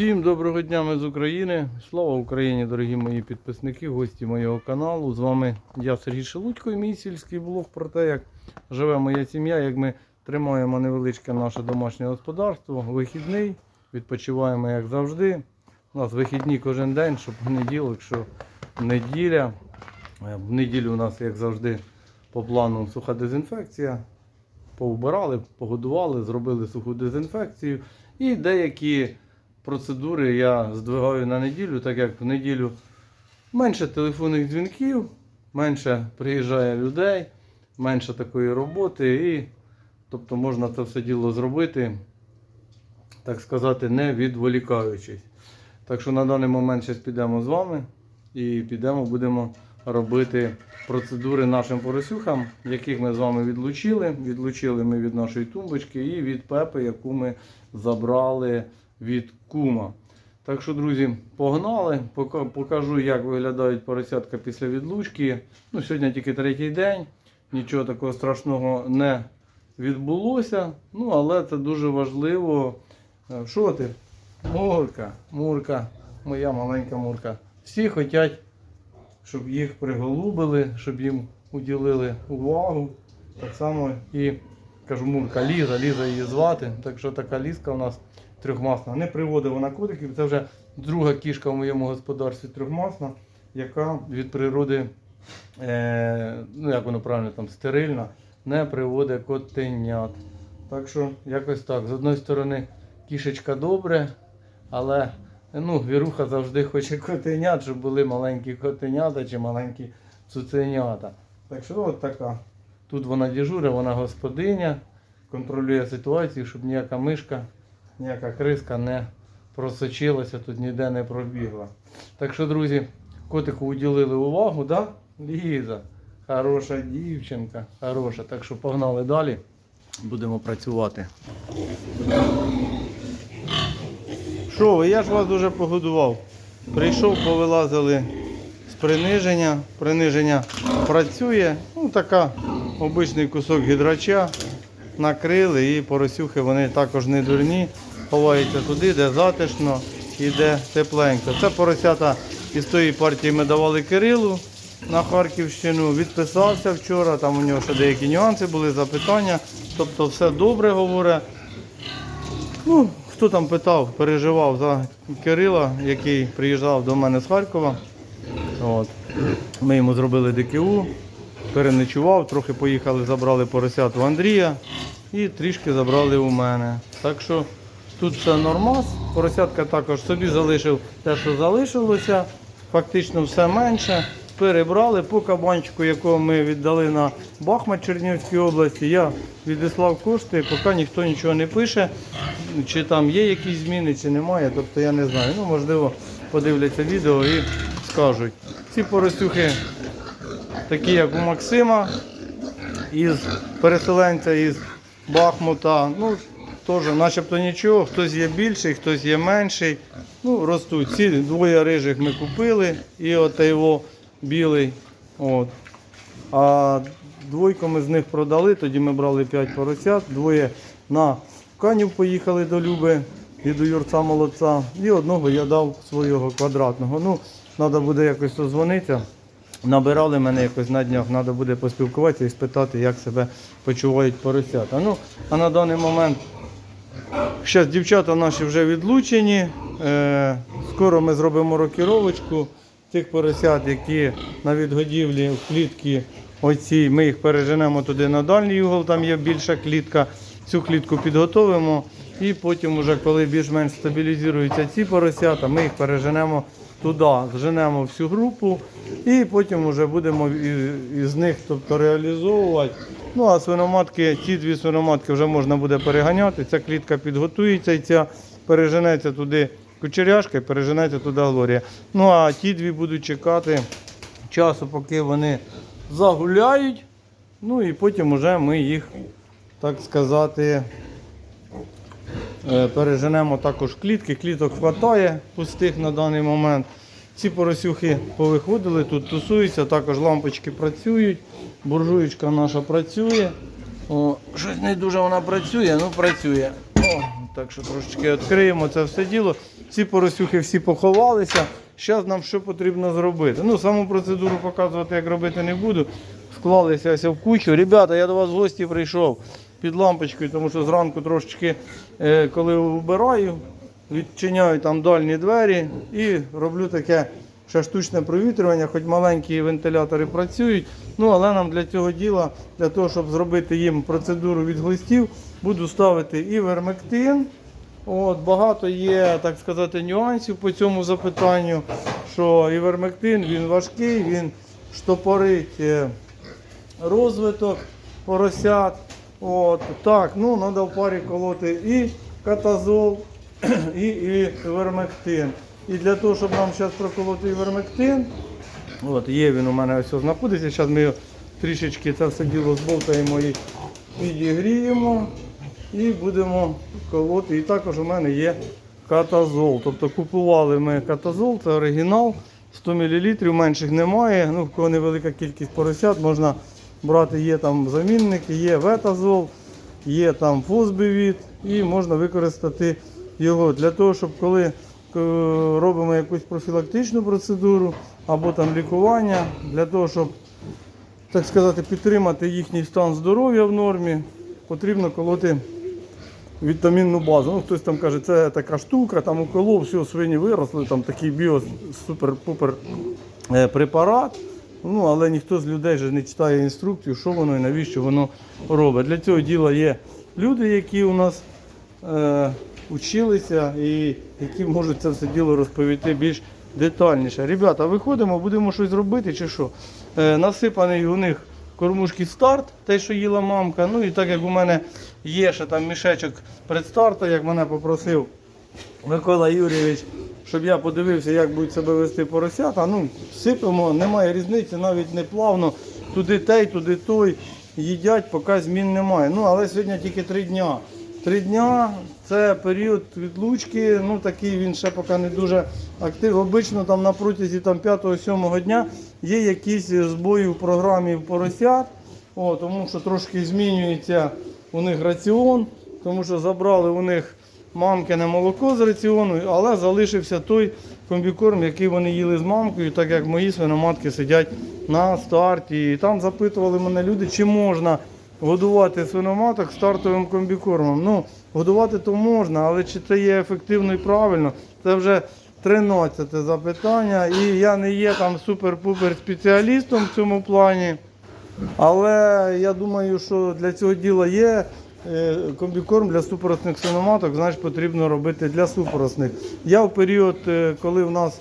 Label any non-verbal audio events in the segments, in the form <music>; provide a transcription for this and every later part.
Всім доброго дня ми з України. Слава Україні, дорогі мої підписники, гості моєго каналу. З вами я Сергій Шелудько і мій сільський блог про те, як живе моя сім'я, як ми тримаємо невеличке наше домашнє господарство. Вихідний, відпочиваємо як завжди. У нас вихідні кожен день, щоб понеділок, що неділя. Е, В неділю у нас, як завжди, по плану суха дезінфекція. Повбирали, погодували, зробили суху дезінфекцію. І деякі процедури я здвигаю на неділю, так як в неділю менше телефонних дзвінків, менше приїжджає людей, менше такої роботи, і тобто можна це все діло зробити, так сказати, не відволікаючись. Так що на даний момент зараз підемо з вами і підемо, будемо робити процедури нашим поросюхам, яких ми з вами відлучили. Відлучили ми від нашої тумбочки і від пепи, яку ми забрали від кума. Так що, друзі, погнали. Покажу, як виглядають поросятка після відлучки. Ну, сьогодні тільки третій день. Нічого такого страшного не відбулося. Ну, але це дуже важливо. Е, Що ти? Мурка, Мурка, моя маленька Мурка. Всі хочуть, щоб їх приголубили, щоб їм уділили увагу. Так само і кажу, Мурка, Ліза, Ліза її звати. Так що така лізка у нас трьохмасна. Не приводить вона котиків. Це вже друга кішка в моєму господарстві трьохмасна, яка від природи, е, ну як воно правильно там, стерильна, не приводить котенят. Так що якось так. З одної сторони кішечка добре, але ну, віруха завжди хоче котенят, щоб були маленькі котенята чи маленькі цуценята. Так що от така. Тут вона дежурить, вона господиня, контролює ситуацію, щоб ніяка мишка, ніяка криска не просочилася, тут ніде не пробігла. Так що, друзі, котику уділили увагу, да? Ліза, хороша дівчинка, хороша. Так що погнали далі, будемо працювати. Що ви, я ж вас дуже погодував. Прийшов, повилазили з приниження. Приниження працює. Ну, така обичний кусок гідрача. Накрили і поросюхи вони також не дурні. Ховаються туди, де затишно і де тепленько. Це поросята із тої партії ми давали Кирилу на Харківщину. Відписався вчора, там у нього ще деякі нюанси були, запитання. Тобто все добре говорить. Ну, хто там питав, переживав за Кирила, який приїжджав до мене з Харкова. От. Ми йому зробили ДКУ, переночував, трохи поїхали, забрали поросят у Андрія і трішки забрали у мене. Так що тут все нормас. Поросятка також собі залишив те, що залишилося. Фактично все менше. Перебрали по кабанчику, якого ми віддали на Бахмат Чернігівській області. Я відіслав кошти, поки ніхто нічого не пише, чи там є якісь зміни, чи немає. Тобто я не знаю. Ну, можливо, подивляться відео і скажуть. Ці поросюхи такі, як у Максима, із переселенця із Бахмута. Ну, теж начебто нічого, хтось є більший, хтось є менший. Ну, ростуть. Ці двоє рижих ми купили і от його білий. От. А двойку ми з них продали, тоді ми брали 5 поросят, двоє на Канів поїхали до Люби і до Юрця Молодця. І одного я дав свого квадратного. Ну, треба буде якось дозвонитися. Набирали мене якось на днях, треба буде поспілкуватися і спитати, як себе почувають поросята. Ну, а на даний момент зараз дівчата наші вже відлучені. Е, скоро ми зробимо рокіровочку тих поросят, які на відгодівлі в клітки оці, ми їх переженемо туди на дальній угол, там є більша клітка. Цю клітку підготовимо і потім, уже, коли більш-менш стабілізуються ці поросята, ми їх переженемо туди, зженемо всю групу і потім вже будемо із, них тобто, реалізовувати. Ну а свиноматки, ці дві свиноматки вже можна буде переганяти. Ця клітка підготується і ця переженеться туди кучеряшка і переженеться туди глорія. Ну а ті дві будуть чекати часу, поки вони загуляють. Ну і потім вже ми їх, так сказати, переженемо також клітки. Кліток вистачає пустих на даний момент. Ці поросюхи повиходили, тут тусуються, також лампочки працюють, буржуєчка наша працює. О, щось не дуже вона працює, ну працює. О, Так що трошечки відкриємо це все діло. Ці поросюхи всі поховалися. Зараз нам що потрібно зробити. Ну, саму процедуру показувати, як робити, не буду. Склалися в кучу. Ребята, я до вас в гості прийшов під лампочкою, тому що зранку трошечки, е, коли вбираю, відчиняю там дальні двері і роблю таке ще штучне провітрювання, хоч маленькі вентилятори працюють. Ну, але нам для цього діла, для того, щоб зробити їм процедуру від глистів, буду ставити і вермектин. От, багато є, так сказати, нюансів по цьому запитанню, що івермектин він важкий, він штопорить е, розвиток поросят. От, так, ну, треба в парі колоти і катазол, <clears throat> і, і івермектин. І для того, щоб нам зараз проколоти івермектин, от, є він у мене ось знаходиться, зараз ми його трішечки це все діло зболтаємо і підігріємо. І будемо колоти. І також у мене є катазол. Тобто купували ми катазол, це оригінал, 100 мл, менших немає. Ну, в кого невелика кількість поросят, можна брати, є там замінники, є ветазол, є там фосбивіт і можна використати його для того, щоб коли е, робимо якусь профілактичну процедуру або там лікування, для того, щоб так сказати, підтримати їхній стан здоров'я в нормі, потрібно колоти вітамінну базу. Ну, хтось там каже, це така штука, там уколов, все, свині виросли, там такий біо супер-пупер е, препарат. Ну, але ніхто з людей же не читає інструкцію, що воно і навіщо воно робить. Для цього діла є люди, які у нас е, училися і які можуть це все діло розповісти більш детальніше. Ребята, виходимо, будемо щось робити чи що? Е, насипаний у них кормушки старт, те, що їла мамка. Ну і так як у мене є ще там мішечок предстарту, як мене попросив Микола Юрійович, щоб я подивився, як будуть себе вести поросята. Ну, сипемо, немає різниці, навіть не плавно. Туди той, туди той. Їдять, поки змін немає. Ну, але сьогодні тільки три дня. Три дня це період відлучки, ну такий він ще поки не дуже активний. Обично там на протязі там, 5-7 дня є якісь збої в програмі поросят, о, тому що трошки змінюється у них раціон, тому що забрали у них мамкине молоко з раціону, але залишився той комбікорм, який вони їли з мамкою, так як мої свиноматки сидять на старті. І там запитували мене люди, чи можна годувати свиноматок стартовим комбікормом. Ну, годувати то можна, але чи це є ефективно і правильно, це вже 13 запитання. І я не є там супер-пупер спеціалістом в цьому плані. Але я думаю, що для цього діла є комбікорм для супоросних свиноматок, значить потрібно робити для супоросних. Я в період, е, коли в нас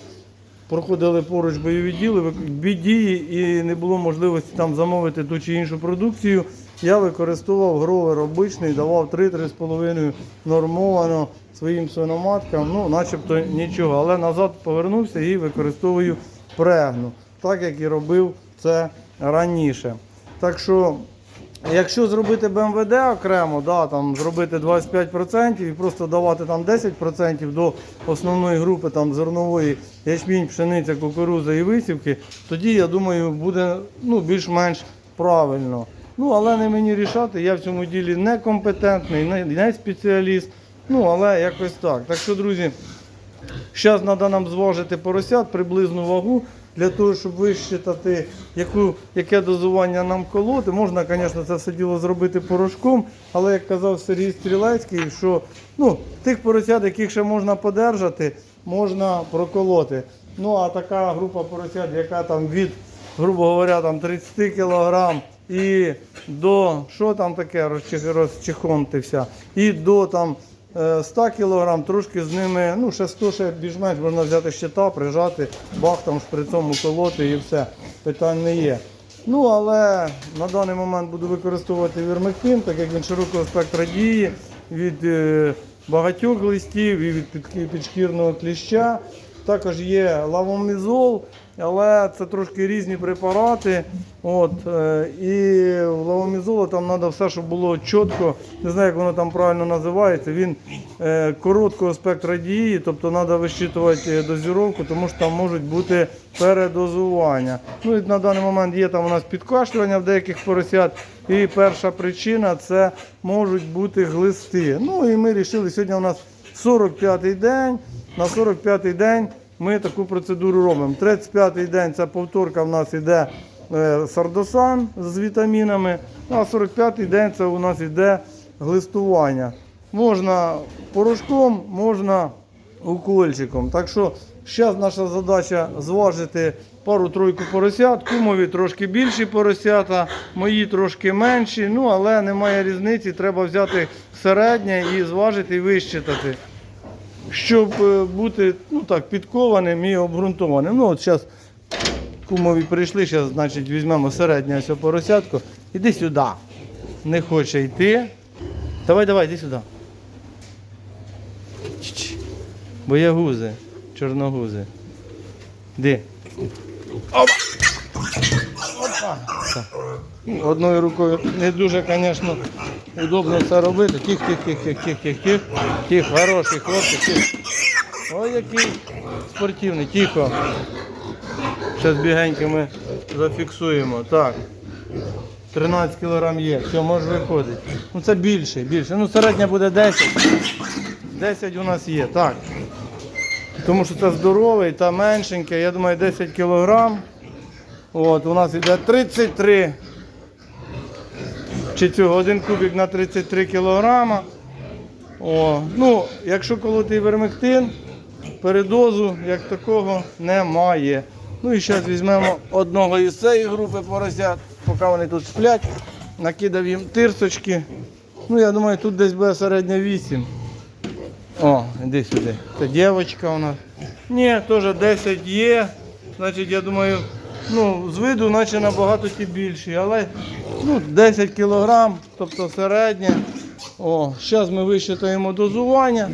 проходили поруч бойові діли, бідії і не було можливості там замовити ту чи іншу продукцію, я використовував гровер обичний, давав 3-3,5 нормовано своїм свиноматкам, ну начебто нічого. Але назад повернувся і використовую прегну, так як і робив це раніше. Так що, якщо зробити БМВД окремо, да, там, зробити 25% і просто давати там 10% до основної групи там, зернової ячмінь, пшениця, кукурудза і висівки, тоді, я думаю, буде ну, більш-менш правильно. Ну, але не мені рішати, я в цьому ділі не компетентний, не, не спеціаліст. Ну, але якось так. Так що, друзі, Зараз треба нам зважити поросят, приблизну вагу, для того, щоб висчитати, яку, яке дозування нам колоти. Можна, звісно, це все діло зробити порошком, але як казав Сергій Стрілецький, що ну, тих поросят, яких ще можна подержати, можна проколоти. Ну а така група поросят, яка там від, грубо говоря, там 30 кг і до що там таке розчихонтився, і до там 100 кг, трошки з ними, ну ще 100 ще більш-менш можна взяти щита, прижати, бах там шприцом уколоти і все. Питань не є. Ну, але на даний момент буду використовувати вірмектин, так як він широкого спектра дії від е, багатьох листів і від підшкірного кліща. Також є лавомізол, але це трошки різні препарати. От, е, і в лавомізолу там треба все, щоб було чітко. Не знаю, як воно там правильно називається. Він е, короткого спектра дії, тобто треба вищитувати дозіровку, тому що там можуть бути передозування. Ну і на даний момент є там у нас підкашлювання в деяких поросят. І перша причина це можуть бути глисти. Ну і ми вирішили, сьогодні у нас 45-й день. На 45-й день ми таку процедуру робимо. 35-й день це повторка в нас іде е, сардосан з вітамінами. Ну, а 45-й день це у нас іде глистування. Можна порошком, можна укольчиком. Так що зараз наша задача зважити пару-тройку поросят. Кумові трошки більші поросята, мої трошки менші. Ну але немає різниці. Треба взяти середнє і зважити і вищитати щоб е, бути ну так, підкованим і обґрунтованим. Ну, от зараз кумові прийшли, зараз, значить, візьмемо середнє ось поросятку. Іди сюди. Не хоче йти. Давай, давай, іди сюди. Боягузи, чорногузи. Де? Опа! Одною рукою не дуже, звісно, удобно це робити. Тих, тих, тих, тих, тих, тих, тих. Тих, хороший хлопчик. Ой, який спортивний, тихо. Зараз бігенько ми зафіксуємо. Так. 13 кг є. Все, може виходить. Ну це більше, більше. Ну середня буде 10. 10 у нас є. Так. Тому що це здоровий та меншенький. Я думаю, 10 кг. От, у нас йде 33. Чи цього один кубик на 33 кілограма. О, ну, якщо колотий вермектин, передозу як такого немає. Ну і зараз візьмемо одного із цієї групи поросят, поки вони тут сплять, накидав їм тирсочки. Ну, я думаю, тут десь буде середня 8. О, іди сюди. Це дівчинка у нас. Ні, теж 10 є. Значить, я думаю, ну, з виду наче набагато ті більші, але ну, 10 кілограм, тобто середнє. О, зараз ми вищитаємо дозування.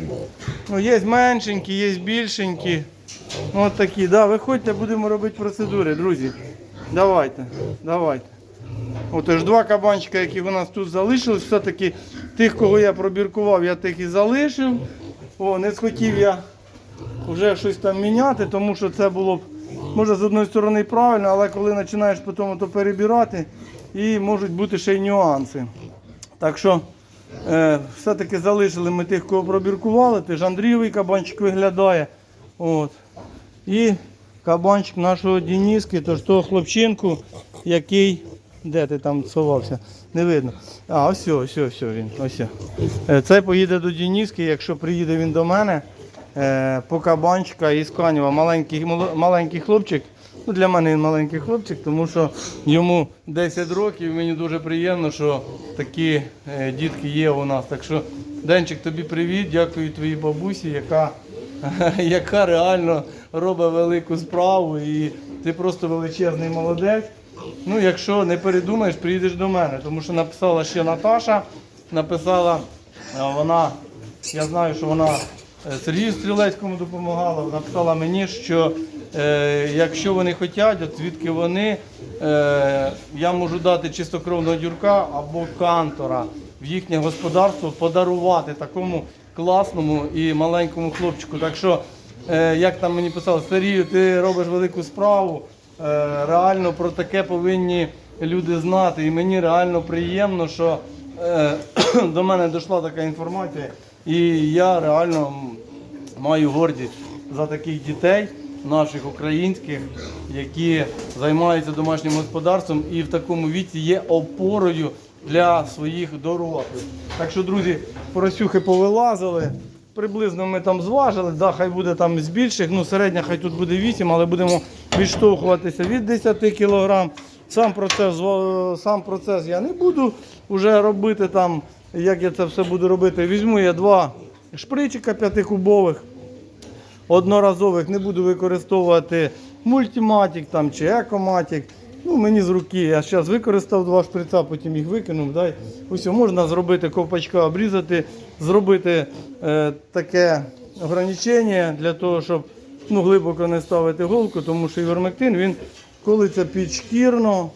Ну, є меншенькі, є більшенькі. Ось такі, да, виходьте, будемо робити процедури, друзі. Давайте, давайте. Отож, два кабанчика, які у нас тут залишились, все-таки тих, кого я пробіркував, я тих і залишив. О, не схотів я вже щось там міняти, тому що це було б, може, з одної сторони правильно, але коли починаєш потім то перебирати, і можуть бути ще й нюанси. Так що е, все-таки залишили ми тих, кого пробіркували. Ти ж Андрійовий кабанчик виглядає. От. І кабанчик нашого Дініски, тож того хлопчинку, який. Де ти там сховався? Не видно. А, ось, ось, ось він. Ось. Е, Цей поїде до Дініски, якщо приїде він до мене по кабанчика із Канєва. Маленький, маленький хлопчик. Ну, для мене він маленький хлопчик, тому що йому 10 років. Мені дуже приємно, що такі е, дітки є у нас. Так що, Денчик, тобі привіт, дякую твоїй бабусі, яка, <laughs> яка реально робить велику справу. І ти просто величезний молодець. Ну, якщо не передумаєш, приїдеш до мене, тому що написала ще Наташа, написала вона, я знаю, що вона е, Сергію Стрілецькому допомагала, написала мені, що е, якщо вони хочуть, от звідки вони, е, я можу дати чистокровного дюрка або кантора в їхнє господарство подарувати такому класному і маленькому хлопчику. Так що, е, як там мені писали, Сергію, ти робиш велику справу. Е, реально про таке повинні люди знати. І мені реально приємно, що е, <clears throat> до мене дійшла така інформація, і я реально маю гордість за таких дітей наших українських, які займаються домашнім господарством і в такому віці є опорою для своїх дорослих. Так що, друзі, поросюхи повилазили. Приблизно ми там зважили, да, хай буде там з більших, ну середня хай тут буде 8, але будемо відштовхуватися від 10 кг. Сам процес, сам процес я не буду вже робити там, як я це все буду робити. Візьму я два шпричика п'ятикубових, одноразових, не буду використовувати мультиматік там, чи екоматік. Ну, мені з руки. Я зараз використав два шприца, потім їх викинув. Дай. Ось можна зробити ковпачка, обрізати, зробити е, таке ограничення для того, щоб ну, глибоко не ставити голку, тому що івермектин він колиться підшкірно.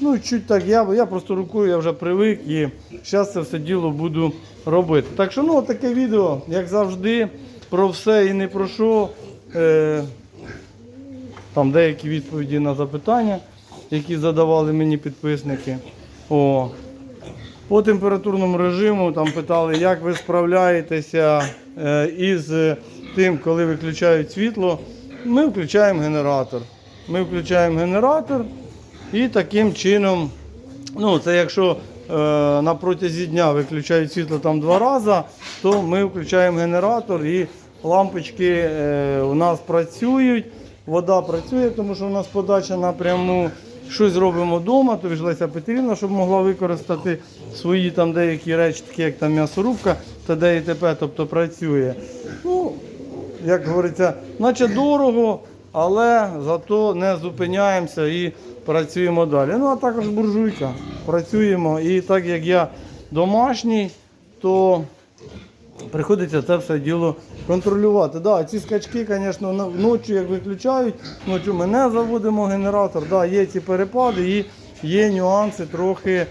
Ну, чуть так, я, я просто рукою я вже привик і зараз це все діло буду робити. Так що, ну, таке відео, як завжди, про все і не про що. Е, там деякі відповіді на запитання, які задавали мені підписники. О. По температурному режиму там питали, як ви справляєтеся е, із тим, коли виключають світло. Ми включаємо генератор. Ми включаємо генератор і таким чином, ну це якщо е, на протязі дня виключають світло там два рази, то ми включаємо генератор і лампочки е, у нас працюють. Вода працює, тому що у нас подача напряму. Щось зробимо вдома, то ж Леся Петрівна, щоб могла використати свої там деякі речі, такі як там м'ясорубка та де т.п., тобто працює. Ну, як говориться, наче дорого, але зато не зупиняємося і працюємо далі. Ну, а також буржуйка. Працюємо. І так як я домашній, то приходиться це все діло контролювати. Да, ці скачки, звісно, на- ночі як виключають, ночі ми не заводимо генератор. Да, є ці перепади і є нюанси трохи.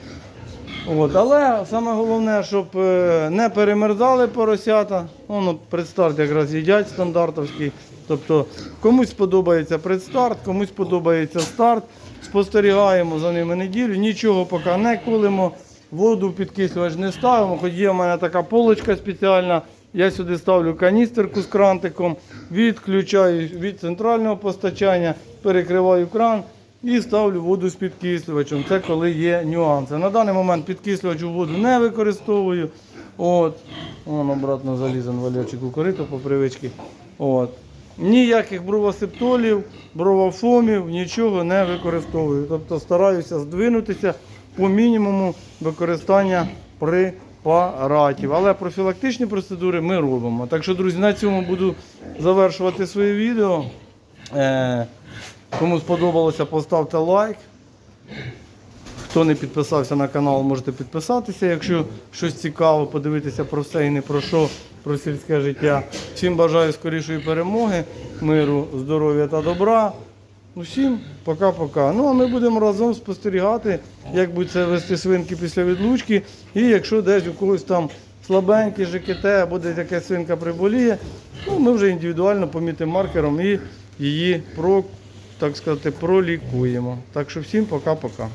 От, але саме головне, щоб е, не перемерзали поросята. Воно предстарт якраз їдять стандартовський. Тобто комусь подобається предстарт, комусь подобається старт. Спостерігаємо за ними неділю, нічого поки не колимо, воду в підкислювач не ставимо. Хоч є в мене така полочка спеціальна. Я сюди ставлю каністерку з крантиком, відключаю від центрального постачання, перекриваю кран і ставлю воду з підкислювачем. Це коли є нюанси. На даний момент підкислювач у воду не використовую. От. Вон обратно залізен валерчик у корито по привичці. От. Ніяких бровосептолів, бровофомів, нічого не використовую. Тобто стараюся здвинутися по мінімуму використання препаратів. Але профілактичні процедури ми робимо. Так що, друзі, на цьому буду завершувати своє відео. Е, Кому сподобалося, поставте лайк. Хто не підписався на канал, можете підписатися, якщо щось цікаво, подивитися про все і не про що, про сільське життя. Всім бажаю скорішої перемоги, миру, здоров'я та добра. Ну, всім пока-пока. Ну а ми будемо разом спостерігати, як будуть це вести свинки після відлучки. І якщо десь у когось там слабенький ЖКТ або десь якась свинка приболіє, ну, ми вже індивідуально помітимо маркером і її про, так сказати, пролікуємо. Так що всім пока-пока.